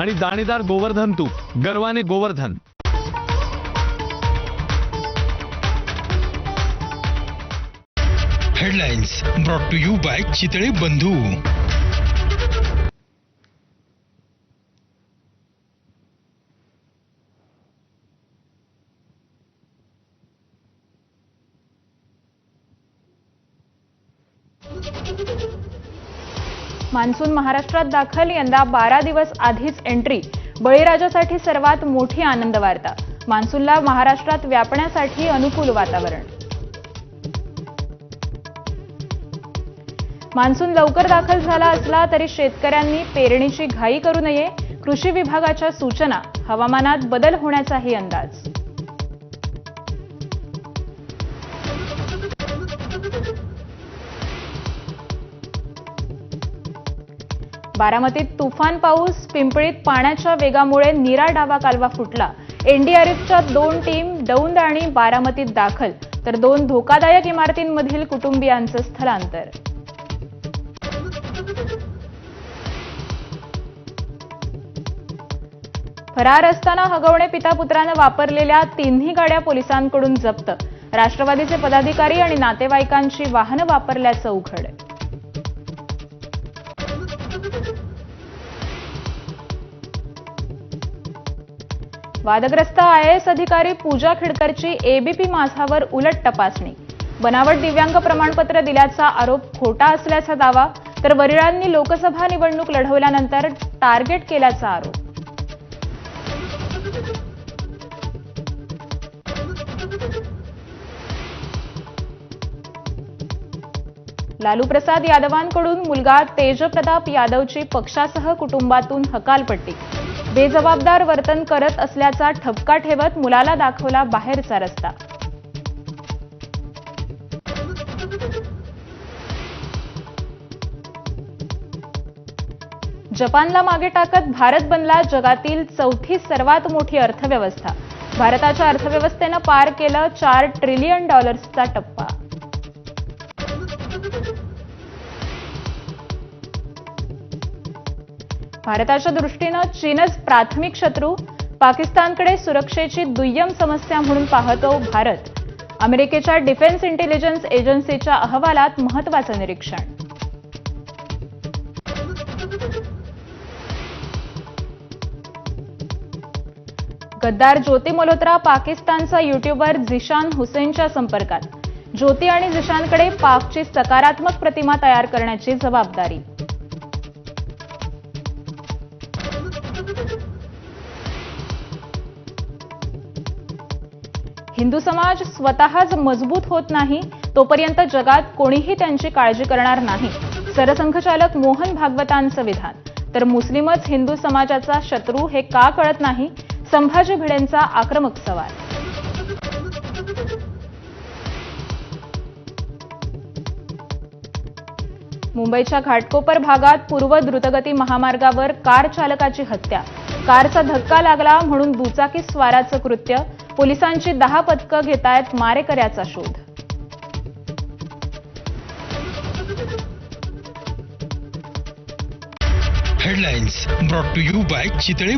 आणि दाणेदार गोवर्धन तूप. गर्वाने Govardhan. Headlines brought to you by Chitale Bandhu. Monsoon महाराष्ट्रात दाखल यंदा बारा दिवस आधीच एंट्री बळीराजासाठी सर्वात मोठी आनंद वार्ता मान्सूनला महाराष्ट्रात व्यापण्यासाठी अनुकूल वातावरण. मान्सून लवकर दाखल झाला असला तरी शेतकऱ्यांनी पेरणीची घाई करू नये. कृषी विभागाच्या सूचना. हवामानात बदल होण्याचाही अंदाज. बारामतीत तुफान पाऊस पिंपळीत पाण्याच्या वेगामुळे निरा डावा कालवा फुटला. एनडीआरएफच्या दोन टीम दौंड आणि बारामतीत दाखल. तर दोन धोकादायक इमारतींमधील कुटुंबियांचं स्थलांतर. फरार असताना हगवणे पिता पुत्रानं वापरलेल्या तिन्ही गाड्या पोलिसांकडून जप्त. राष्ट्रवादीचे पदाधिकारी आणि नातेवाईकांची वाहनं वापरल्याचं उघड. वादग्रस्त आयएएस अधिकारी पूजा खिडकरची एबीपी माझावर उलट तपासणी. बनावट दिव्यांग प्रमाणपत्र दिल्याचा आरोप खोटा असल्याचा दावा तर वरिळांनी लोकसभा निवडणूक लढवल्यानंतर टार्गेट केल्याचा आरोप. लालू प्रसाद यादवांकडून मुलगा तेजप्रताप यादवची पक्षासह कुटुंबातून हकालपट्टी. बेजबाबदार वर्तन करत असल्याचा ठपका ठेवत मुलाला दाखवला बाहेरचा रस्ता. जपानला मागे टाकत भारत बनला जगातील चौथी सर्वात मोठी अर्थव्यवस्था. भारताच्या अर्थव्यवस्थेनं पार केलं चार ट्रिलियन डॉलर्सचा टप्पा. भारताच्या दृष्टीनं चीनच प्राथमिक शत्रू पाकिस्तानकडे सुरक्षेची दुय्यम समस्या म्हणून पाहतो भारत. अमेरिकेच्या डिफेन्स इंटेलिजन्स एजन्सीच्या अहवालात महत्वाचं निरीक्षण. गद्दार ज्योती मल्होत्रा पाकिस्तानचा युट्यूबर झिशान हुसेनच्या संपर्कात. ज्योती आणि झिशानकडे पाकची सकारात्मक प्रतिमा तयार करण्याची जबाबदारी. हिंदू समाज स्वतःच मजबूत होत नाही तोपर्यंत जगात कोणीही त्यांची काळजी करणार नाही. सरसंघचालक मोहन भागवतांचं विधान. तर मुस्लिमच हिंदू समाजाचा शत्रू हे का कळत नाही? संभाजी भिडेंचा आक्रमक सवाल. मुंबईच्या घाटकोपर भागात पूर्व द्रुतगती महामार्गावर कार चालकाची हत्या. कारचा धक्का लागला म्हणून दुचाकी स्वाराचं कृत्य. पोलिसांची दहा पथकं घेतायत मारेकऱ्याचा शोध. Headlines brought to you by Chitale